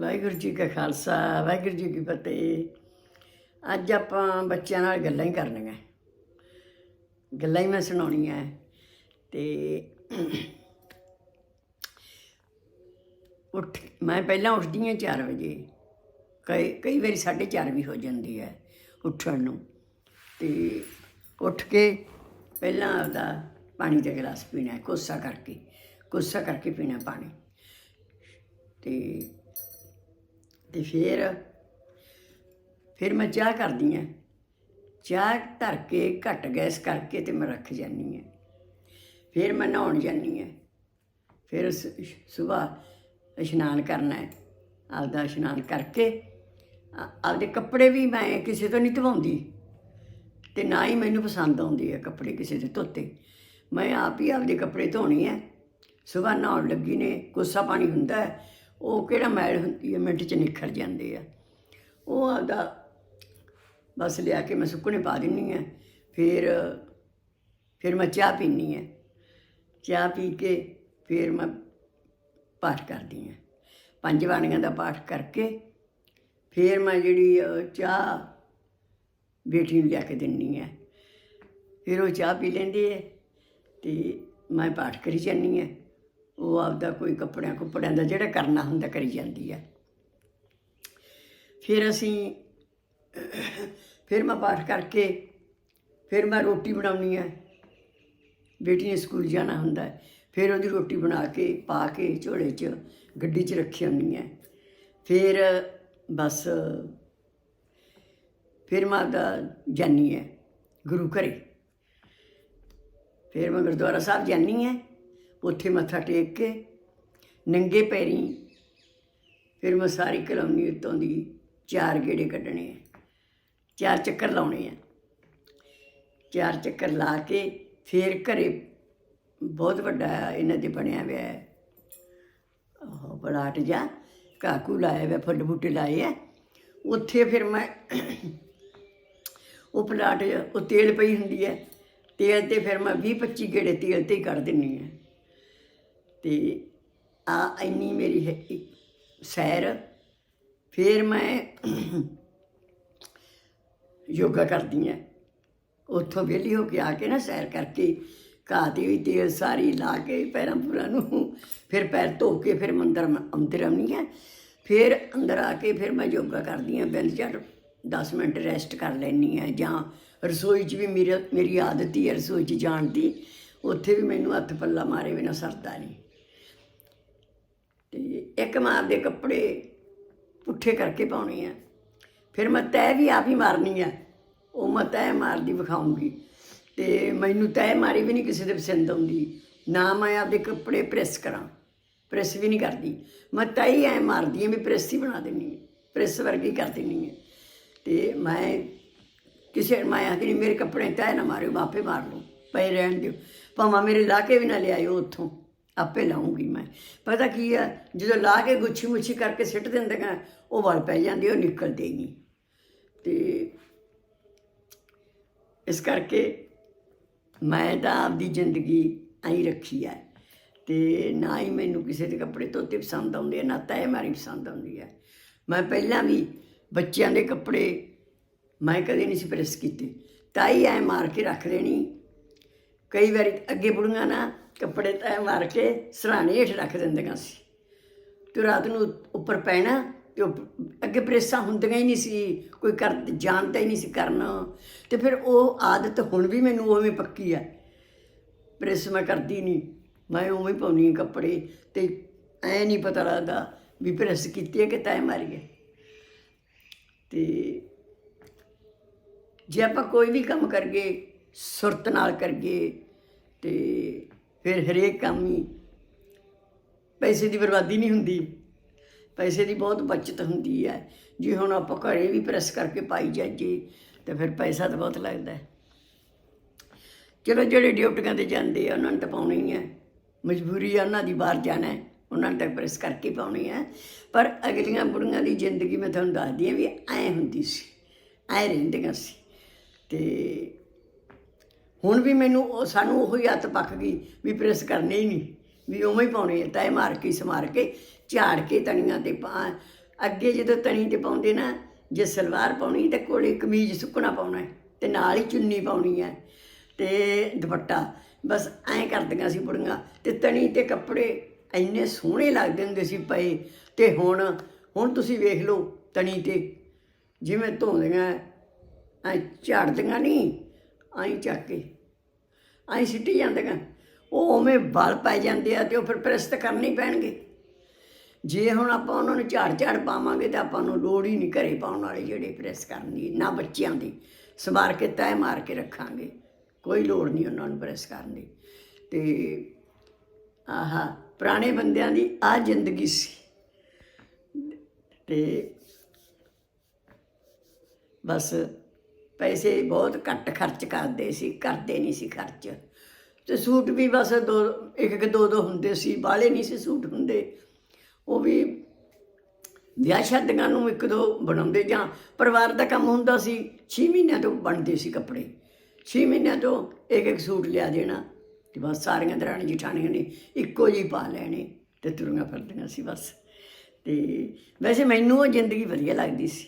ਵਾਹਿਗੁਰੂ ਜੀ ਕਾ ਖਾਲਸਾ, ਵਾਹਿਗੁਰੂ ਜੀ ਕੀ ਫਤਿਹ। ਅੱਜ ਆਪਾਂ ਬੱਚਿਆਂ ਨਾਲ ਗੱਲਾਂ ਹੀ ਕਰਨੀਆਂ। ਗੱਲਾਂ ਹੀ ਮੈਂ ਸੁਣਾਉਣੀਆਂ। ਤੇ ਉੱਠ, ਮੈਂ ਪਹਿਲਾਂ ਉੱਠਦੀ ਹਾਂ 4 ਵਜੇ। ਕਈ ਕਈ ਵਾਰੀ 4:30 ਵੀ ਹੋ ਜਾਂਦੀ ਹੈ ਉੱਠਣ ਨੂੰ। ਤੇ ਉੱਠ ਕੇ ਪਹਿਲਾਂ ਆਪਦਾ ਪਾਣੀ ਦਾ ਗਲਾਸ ਪੀਣਾ, ਕੋਸਾ ਕਰਕੇ ਕੋਸਾ ਕਰਕੇ ਪੀਣਾ ਪਾਣੀ। ਤੇ ਤੇ ਫਿਰ ਫਿਰ ਮੈਂ ਚਾਹ ਕਰਦੀ ਆ। ਚਾਹ ਧਰ ਕੇ ਘੱਟ ਗੈਸ ਕਰਕੇ ਤੇ ਮੈਂ ਰੱਖ ਜਾਂਦੀ ਆ। ਫਿਰ ਮੈਂ ਨਹਾਉਣ ਜਾਂਦੀ ਆ। ਫਿਰ ਸਵੇਰ ਇਸ਼ਨਾਨ ਕਰਨਾ ਹੈ ਆਪਦਾ ਇਸ਼ਨਾਨ ਕਰਕੇ ਆਪਦੇ ਕੱਪੜੇ ਵੀ ਮੈਂ ਕਿਸੇ ਤੋਂ ਨਹੀਂ ਧਵਾਉਂਦੀ। ਤੇ ਨਾ ਹੀ ਮੈਨੂੰ ਪਸੰਦ ਆਉਂਦੀ ਹੈ ਕੱਪੜੇ ਕਿਸੇ ਦੇ ਧੋਤੇ। ਮੈਂ ਆਪ ਹੀ ਆਪਦੇ ਕੱਪੜੇ ਧੋਣੇ ਹੈ ਸਵੇਰ ਨਹਾਉਣ ਲੱਗੀ ਨੇ, ਕੋਸਾ ਪਾਣੀ ਹੁੰਦਾ ਹੈ ਉਹ ਕਿਹੜਾ ਮੈਲ ਹੁੰਦੀ ਹੈ, ਮਿੰਟ 'ਚ ਨਿਖਰ ਜਾਂਦੇ ਆ। ਉਹ ਆਪਦਾ ਬਸ ਲਿਆ ਕੇ ਮੈਂ ਸੁੱਕਣੇ ਪਾ ਦਿੰਨੀ ਆ, ਫਿਰ ਫਿਰ ਮੈਂ ਚਾਹ ਪੀਨੀ ਆ। ਚਾਹ ਪੀ ਕੇ ਫਿਰ ਮੈਂ ਪਾਠ ਕਰਦੀ ਆ। ਪੰਜ ਬਾਣੀਆਂ ਦਾ ਪਾਠ ਕਰਕੇ ਫਿਰ ਮੈਂ ਜਿਹੜੀ ਚਾਹ ਬੇਟੀ ਨੂੰ ਲਿਆ ਕੇ ਦਿੰਨੀ ਆ। ਫਿਰ ਉਹ ਚਾਹ ਪੀ ਲੈਂਦੀ ਹੈ ਤੇ ਮੈਂ ਪਾਠ ਕਰੀ ਜਾਂਦੀ ਹਾਂ ਉਹ ਆਪਦਾ ਕੋਈ ਕੱਪੜਿਆਂ ਕੁੱਪੜਿਆਂ ਦਾ ਜਿਹੜਾ ਕਰਨਾ ਹੁੰਦਾ ਕਰੀ ਜਾਂਦੀ ਹੈ ਫਿਰ ਅਸੀਂ, ਫਿਰ ਮੈਂ ਪਾਠ ਕਰਕੇ, ਫਿਰ ਮੈਂ ਰੋਟੀ ਬਣਾਉਣੀ ਹੈ ਬੇਟੀ ਨੇ ਸਕੂਲ ਜਾਣਾ ਹੁੰਦਾ ਹੈ। ਫਿਰ ਉਹਦੀ ਰੋਟੀ ਬਣਾ ਕੇ, ਪਾ ਕੇ ਝੋਲੇ 'ਚ, ਗੱਡੀ 'ਚ ਰੱਖੀ ਹੁੰਦੀ ਹੈ ਫਿਰ ਬਸ, ਫਿਰ ਮੈਂ ਆਪਦਾ ਜਾਨੀ ਹੈ ਗੁਰੂ ਘਰੇ। ਫਿਰ ਮੈਂ ਗੁਰਦੁਆਰਾ ਸਾਹਿਬ ਜਾਨੀ ਹੈ ਉੱਥੇ ਮੱਥਾ ਟੇਕ ਕੇ ਨੰਗੇ ਪੈਰੀ ਫਿਰ ਮੈਂ ਸਾਰੀ ਕਲੋਨੀ ਉੱਤੋਂ ਦੀ ਚਾਰ ਗੇੜੇ ਕੱਢਣੇ ਆ। ਚਾਰ ਚੱਕਰ ਲਾਉਣੇ ਆ। ਚਾਰ ਚੱਕਰ ਲਾ ਕੇ ਫਿਰ ਘਰੇ ਬਹੁਤ ਵੱਡਾ ਇਹਨਾਂ ਦੇ ਬਣਿਆ ਹੋਇਆ ਹੈ। ਉਹ ਪਲਾਟ ਜਾ ਕਾਕੂ ਲਾਇਆ ਹੋਇਆ, ਫੁੱਲ ਬੂਟੇ ਲਾਏ ਆ। ਉੱਥੇ ਫਿਰ ਮੈਂ ਉਹ ਪਲਾਟ, ਉਹ ਤੇਲ ਪਈ ਹੁੰਦੀ ਹੈ। ਤੇਲ ਤੇ ਫਿਰ ਮੈਂ 20 25 ਗੇੜੇ ਤੇਲ ਤੇ ਹੀ ਕੱਢ ਦਿੰਨੀ ਆ ਤੇ ਆ ਇੰਨੀ ਮੇਰੀ ਹੈ ਸੈਰ, ਫਿਰ ਮੈਂ ਯੋਗਾ ਕਰਦੀ ਹਾਂ। ਉੱਥੋਂ ਵਿਹਲੀ ਹੋ ਕੇ ਆ ਕੇ ਨਾ ਸੈਰ ਕਰਕੇ ਘਾਹ ਦੀ ਵੀ ਤੇਲ ਸਾਰੀ ਲਾ ਕੇ ਪੈਰਾਂ ਪੂਰਾਂ ਨੂੰ, ਫਿਰ ਪੈਰ ਧੋ ਕੇ ਫਿਰ ਮੰਦਰ ਅੰਦਰ ਆਉਣੀ ਹੈ। ਫਿਰ ਅੰਦਰ ਆ ਕੇ ਫਿਰ ਮੈਂ ਯੋਗਾ ਕਰਦੀ ਹਾਂ ਬਿੰਦ ਝੜ 10 ਮਿੰਟ ਰੈਸਟ ਕਰ ਲੈਣੀ ਆ ਜਾਂ ਰਸੋਈ 'ਚ ਵੀ ਮੇਰੀ ਮੇਰੀ ਆਦਤ ਹੀ ਹੈ ਰਸੋਈ 'ਚ ਜਾਣ ਦੀ। ਉੱਥੇ ਵੀ ਮੈਨੂੰ ਹੱਥ ਪੱਲਾ ਮਾਰੇ ਬਿਨਾਂ ਸਰਦਾ ਨਹੀਂ। ਇੱਕ ਮਾਰ ਦੇ ਕੱਪੜੇ ਪੁੱਠੇ ਕਰਕੇ ਪਾਉਣੇ ਆ। ਫਿਰ ਮੈਂ ਤੈਅ ਵੀ ਆਪ ਹੀ ਮਾਰਨੀ ਆ। ਉਹ ਮੈਂ ਤੈਅ ਮਾਰਦੀ ਵਿਖਾਉਂਗੀ। ਤੇ ਮੈਨੂੰ ਤੈਅ ਮਾਰੀ ਵੀ ਨਹੀਂ ਕਿਸੇ ਦੇ ਪਸੰਦ ਆਉਂਦੀ। ਨਾ ਮੈਂ ਆਪਦੇ ਕੱਪੜੇ ਪ੍ਰੈਸ ਕਰਾਂ। ਪ੍ਰੈਸ ਵੀ ਨਹੀਂ ਕਰਦੀ। ਮੈਂ ਤੈਅ ਹੀ ਐ ਮਾਰਦੀ ਆ ਵੀ ਪ੍ਰੈਸ ਹੀ ਬਣਾ ਦਿੰਨੀ ਆ। ਪ੍ਰੈਸ ਵਰਗੀ ਕਰ ਦਿੰਨੀ ਆ। ਤੇ ਮੈਂ ਕਿਸੇ ਮੈਂ ਆਖਦੀ ਨਹੀਂ ਮੇਰੇ ਕੱਪੜੇ ਤੈਅ ਨਾ ਮਾਰਿਓ ਆਪੇ ਮਾਰ ਲਓ। ਪਏ ਰਹਿਣ ਦਿਓ। ਭਾਵੇਂ ਮੇਰੇ ਲਾ ਕੇ ਵੀ ਨਾ ਲਿਆਇਓ ਉੱਥੋਂ। ਆਪੇ ਲਾਉਂਗੀ ਮੈਂ। ਪਤਾ ਕੀ ਆ, ਜਦੋਂ ਲਾ ਕੇ ਗੁੱਛੀ ਮੁੱਛੀ ਕਰਕੇ ਸਿੱਟ ਦਿੰਦੀਆਂ ਉਹ ਵਲ ਪੈ ਜਾਂਦੀ, ਉਹ ਨਿਕਲਦੇ ਨਹੀਂ ਤੇ ਇਸ ਕਰਕੇ ਮੈਂ ਤਾਂ ਆਪਦੀ ਜ਼ਿੰਦਗੀ ਐਂ ਰੱਖੀ ਹੈ ਤੇ ਨਾ ਹੀ ਮੈਨੂੰ ਕਿਸੇ ਦੇ ਕੱਪੜੇ ਧੋਤੇ ਪਸੰਦ ਆਉਂਦੇ ਆ, ਨਾ ਤੈ ਮਾਰੀ ਪਸੰਦ ਆਉਂਦੀ ਹੈ ਮੈਂ ਪਹਿਲਾਂ ਵੀ ਬੱਚਿਆਂ ਦੇ ਕੱਪੜੇ ਮੈਂ ਕਦੇ ਨਹੀਂ ਸੀ ਪ੍ਰੈਸ ਕੀਤੇ। ਤਾਈ ਐ ਮਾਰ ਕੇ ਰੱਖ ਦੇਣੀ। ਕਈ ਵਾਰੀ ਅੱਗੇ ਬੁੜੀਆਂ ਨਾ ਕੱਪੜੇ ਤੈ ਮਾਰ ਕੇ ਸਰਾਣੇ ਹੇਠ ਰੱਖ ਦਿੰਦੀਆਂ ਸੀ। ਤੇ ਰਾਤ ਨੂੰ ਉੱਪਰ ਪੈਣਾ ਤੇ ਉਹ ਅੱਗੇ ਪ੍ਰੈਸਾਂ ਹੁੰਦੀਆਂ ਹੀ ਨਹੀਂ ਸੀ, ਕੋਈ ਕਰ ਜਾਣਦਾ ਹੀ ਨਹੀਂ ਸੀ ਕਰਨਾ। ਤੇ ਫਿਰ ਉਹ ਆਦਤ ਹੁਣ ਵੀ ਮੈਨੂੰ ਉਵੇਂ ਪੱਕੀ ਆ। ਪ੍ਰੈਸ ਮੈਂ ਕਰਦੀ ਨਹੀਂ, ਮੈਂ ਉਵੇਂ ਹੀ ਪਾਉਂਦੀ ਹਾਂ ਕੱਪੜੇ ਤੇ ਐ ਨਹੀਂ ਪਤਾ ਲੱਗਦਾ ਵੀ ਪ੍ਰੈਸ ਕੀਤੀ ਹੈ ਕਿ ਤੈ ਮਾਰੀ ਹੈ। ਤੇ ਜੇ ਆਪਾਂ ਕੋਈ ਵੀ ਕੰਮ ਕਰੀਏ, ਸੁਰਤ ਨਾਲ ਕਰੀਏ ਤੇ ਫਿਰ ਹਰੇਕ ਕੰਮ ਹੀ ਪੈਸੇ ਦੀ ਬਰਬਾਦੀ ਨਹੀਂ ਹੁੰਦੀ। ਪੈਸੇ ਦੀ ਬਹੁਤ ਬਚਤ ਹੁੰਦੀ ਹੈ। ਜੇ ਹੁਣ ਆਪਾਂ ਘਰੇ ਵੀ ਪ੍ਰੈਸ ਕਰਕੇ ਪਾਈ ਜਾਈਏ, ਤੇ ਫਿਰ ਪੈਸਾ ਤਾਂ ਬਹੁਤ ਲੱਗਦਾ ਹੈ। ਚਲੋ ਜਿਹੜੇ ਡਿਊਟੀਆਂ ਤੇ ਜਾਂਦੇ ਆ, ਉਹਨਾਂ ਨੂੰ ਤਾਂ ਪਾਉਣੀ ਹੀ ਹੈ। ਮਜਬੂਰੀ ਆ, ਉਹਨਾਂ ਦੀ ਬਾਹਰ ਜਾਣਾ ਹੈ। ਉਹਨਾਂ ਨੂੰ ਤਾਂ ਪ੍ਰੈਸ ਕਰਕੇ ਪਾਉਣੀ ਹੈ। ਪਰ ਅਗਲੀਆਂ ਬੁੜੀਆਂ ਦੀ ਜ਼ਿੰਦਗੀ ਮੈਂ ਤੁਹਾਨੂੰ ਦੱਸਦੀ ਹਾਂ ਵੀ ਐ ਹੁੰਦੀ ਸੀ, ਐ ਰਹਿੰਦੀਆਂ ਸੀ। ਤੇ ਹੁਣ ਵੀ ਮੈਨੂੰ ਉਹ ਸਾਨੂੰ ਉਹੀ ਹੱਥ ਪੱਕ ਗਈ ਵੀ ਪ੍ਰੈਸ ਕਰਨੀ ਹੀ ਨਹੀਂ, ਵੀ ਉਵੇਂ ਹੀ ਪਾਉਣੀ ਹੈ ਤੈ ਮਾਰ ਕੇ, ਸਮਾਰ ਕੇ, ਝਾੜ ਕੇ ਤਣੀਆਂ ਤੇ ਪਾ। ਅੱਗੇ ਜਦੋਂ ਤਣੀ ਤੇ ਪਾਉਂਦੇ ਨਾ, ਜੇ ਸਲਵਾਰ ਪਾਉਣੀ ਤੇ ਕੋਲੇ ਕਮੀਜ਼ ਸੁੱਕਣਾ ਪਾਉਣਾ ਹੈ ਤੇ ਨਾਲ ਹੀ ਚੁੰਨੀ ਪਾਉਣੀ ਹੈ ਤੇ ਦੁਪੱਟਾ। ਬਸ ਐਂ ਕਰਦੀਆਂ ਸੀ ਬੁੜੀਆਂ ਤੇ ਤਣੀ ਤੇ ਕੱਪੜੇ ਇੰਨੇ ਸੋਹਣੇ ਲੱਗਦੇ ਹੁੰਦੇ ਸੀ ਪਏ ਤੇ ਹੁਣ ਹੁਣ ਤੁਸੀਂ ਵੇਖ ਲਓ ਤਣੀ ਤੇ ਜਿਵੇਂ ਧੋਂਦੀਆਂ ਐ, ਝਾੜਦੀਆਂ ਨਹੀਂ। ਐਂ ਚੱਕ ਕੇ ਐਂ ਸਿੱਟੀ ਜਾਂਦੇ ਜਾਂਦੀਆਂ ਉਹ ਉਵੇਂ ਬਲ ਪੈ ਜਾਂਦੇ ਆ ਤੇ ਉਹ ਫਿਰ ਪ੍ਰੈਸ ਤਾਂ ਕਰਨੇ ਪੈਣਗੇ। ਜੇ ਹੁਣ ਆਪਾਂ ਉਹਨਾਂ ਨੂੰ ਝਾੜ ਝਾੜ ਪਾਵਾਂਗੇ ਤਾਂ ਆਪਾਂ ਨੂੰ ਲੋੜ ਹੀ ਨਹੀਂ ਘਰੇ ਪਾਉਣ ਵਾਲੀ ਜਿਹੜੇ ਪ੍ਰੈਸ ਕਰਨ ਦੀ, ਨਾ ਬੱਚਿਆਂ ਦੀ। ਸਵਾਰ ਕੇ ਤੈ ਮਾਰ ਕੇ ਰੱਖਾਂਗੇ। ਕੋਈ ਲੋੜ ਨਹੀਂ ਉਹਨਾਂ ਨੂੰ ਪ੍ਰੈਸ ਕਰਨ ਦੀ। ਤੇ ਆਹਾ, ਪੁਰਾਣੇ ਬੰਦਿਆਂ ਦੀ ਆ ਜ਼ਿੰਦਗੀ ਸੀ। ਤੇ ਬਸ ਪੈਸੇ ਬਹੁਤ ਘੱਟ ਖਰਚ ਕਰਦੇ ਸੀ, ਕਰਦੇ ਨਹੀਂ ਸੀ ਖਰਚ। ਤੇ ਸੂਟ ਵੀ ਬਸ ਦੋ, ਇੱਕ ਇੱਕ ਦੋ ਦੋ ਹੁੰਦੇ ਸੀ, ਬਾਹਲੇ ਨਹੀਂ ਸੀ ਸੂਟ ਹੁੰਦੇ। ਉਹ ਵੀ ਵਿਆਹ ਸ਼ਾਦੀਆਂ ਨੂੰ ਇੱਕ ਦੋ ਬਣਾਉਂਦੇ ਜਾਂ ਪਰਿਵਾਰ ਦਾ ਕੰਮ ਹੁੰਦਾ ਸੀ 6 ਮਹੀਨਿਆਂ ਤੋਂ ਬਣਦੇ ਸੀ ਕੱਪੜੇ। 6 ਮਹੀਨਿਆਂ ਤੋਂ ਇੱਕ ਇੱਕ ਸੂਟ ਲਿਆ ਦੇਣਾ ਤੇ ਬਸ ਸਾਰੀਆਂ ਦਰਾਣੀ ਜਠਾਣੀਆਂ ਨੇ ਇੱਕੋ ਜਿਹੀ ਪਾ ਲੈਣੇ ਤੇ ਤੁਰੀਆਂ ਫਿਰਦੀਆਂ ਸੀ ਬਸ। ਤੇ ਵੈਸੇ ਮੈਨੂੰ ਉਹ ਜ਼ਿੰਦਗੀ ਵਧੀਆ ਲੱਗਦੀ ਸੀ।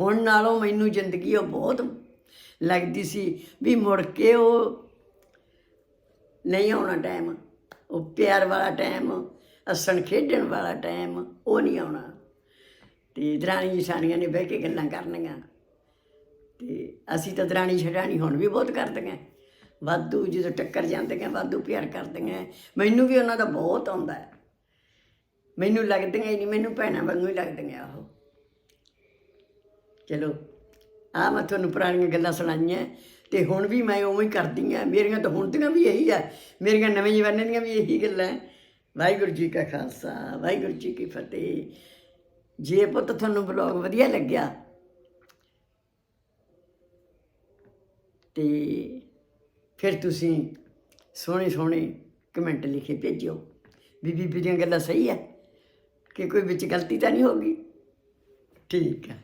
ਹੁਣ ਨਾਲੋਂ ਮੈਨੂੰ ਜ਼ਿੰਦਗੀ ਉਹ ਬਹੁਤ ਲੱਗਦੀ ਸੀ ਵੀ ਮੁੜ ਕੇ ਉਹ ਨਹੀਂ ਆਉਣਾ ਟਾਈਮ ਉਹ ਪਿਆਰ ਵਾਲਾ ਟਾਈਮ ਹੱਸਣ ਖੇਡਣ ਵਾਲਾ ਟਾਈਮ ਉਹ ਨਹੀਂ ਆਉਣਾ। ਤੇ ਦਰਾਣੀ ਜਠਾਣੀਆਂ ਨੇ ਬਹਿ ਕੇ ਗੱਲਾਂ ਕਰਨੀਆਂ। ਤੇ ਅਸੀਂ ਤਾਂ ਦਰਾਣੀ ਛਡਾਣੀ ਹੁਣ ਵੀ ਬਹੁਤ ਕਰਦੀਆਂ। ਵਾਧੂ ਜਦੋਂ ਟੱਕਰ ਜਾਂਦੀਆਂ, ਵਾਧੂ ਪਿਆਰ ਕਰਦੀਆਂ। ਮੈਨੂੰ ਵੀ ਉਹਨਾਂ ਦਾ ਬਹੁਤ ਆਉਂਦਾ। ਮੈਨੂੰ ਲੱਗਦੀਆਂ ਹੀ ਨਹੀਂ, ਮੈਨੂੰ ਭੈਣਾਂ ਵਾਂਗੂ ਹੀ ਲੱਗਦੀਆਂ ਉਹ। ਚਲੋ ਆ ਮੈਂ ਤੁਹਾਨੂੰ ਪੁਰਾਣੀਆਂ ਗੱਲਾਂ ਸੁਣਾਈਆਂ ਤੇ ਹੁਣ ਵੀ ਮੈਂ ਉਵੇਂ ਹੀ ਕਰਦੀ ਆ ਮੇਰੀਆਂ ਤਾਂ ਹੁਣ ਦੀਆਂ ਵੀ ਇਹੀ ਆ, ਮੇਰੀਆਂ ਨਵੇਂ ਜਵਾਨੇ ਦੀਆਂ ਵੀ ਇਹੀ ਗੱਲਾਂ ਵਾਹਿਗੁਰੂ ਜੀ ਕਾ ਖਾਲਸਾ, ਵਾਹਿਗੁਰੂ ਜੀ ਕੀ ਫਤਿਹ। ਜੇ ਪੁੱਤ ਤੁਹਾਨੂੰ ਬਲੌਗ ਵਧੀਆ ਲੱਗਿਆ, ਤੇ ਫਿਰ ਤੁਸੀਂ ਸੋਹਣੇ ਸੋਹਣੇ ਕਮੈਂਟ ਲਿਖੇ ਭੇਜਿਓ। ਵੀ ਬੀਬੀ ਦੀਆਂ ਗੱਲਾਂ ਸਹੀ ਆ, ਕਿ ਕੋਈ ਵਿੱਚ ਗਲਤੀ ਤਾਂ ਨਹੀਂ ਹੋਗੀ ਠੀਕ ਆ।